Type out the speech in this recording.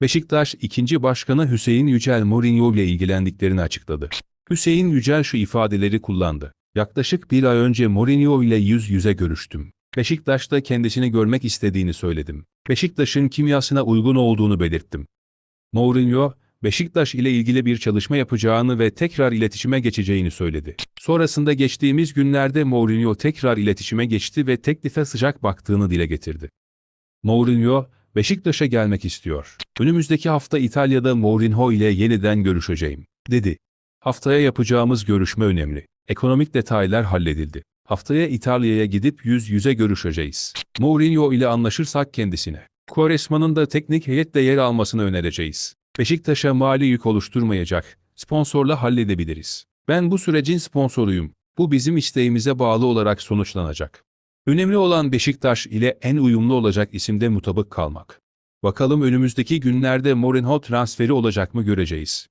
Beşiktaş 2. Başkanı Hüseyin Yücel Mourinho ile ilgilendiklerini açıkladı. Hüseyin Yücel şu ifadeleri kullandı. Yaklaşık bir ay önce Mourinho ile yüz yüze görüştüm. Beşiktaş'ta kendisini görmek istediğini söyledim. Beşiktaş'ın kimyasına uygun olduğunu belirttim. Mourinho, Beşiktaş ile ilgili bir çalışma yapacağını ve tekrar iletişime geçeceğini söyledi. Sonrasında geçtiğimiz günlerde Mourinho tekrar iletişime geçti ve teklife sıcak baktığını dile getirdi. Mourinho, Beşiktaş'a gelmek istiyor. Önümüzdeki hafta İtalya'da Mourinho ile yeniden görüşeceğim, dedi. Haftaya yapacağımız görüşme önemli. Ekonomik detaylar halledildi. Haftaya İtalya'ya gidip yüz yüze görüşeceğiz. Mourinho ile anlaşırsak kendisine. Quaresma'nın da teknik heyette yer almasını önereceğiz. Beşiktaş'a mali yük oluşturmayacak, sponsorla halledebiliriz. Ben bu sürecin sponsoruyum. Bu bizim isteğimize bağlı olarak sonuçlanacak. Önemli olan Beşiktaş ile en uyumlu olacak isimde mutabık kalmak. Bakalım önümüzdeki günlerde Mourinho transferi olacak mı göreceğiz.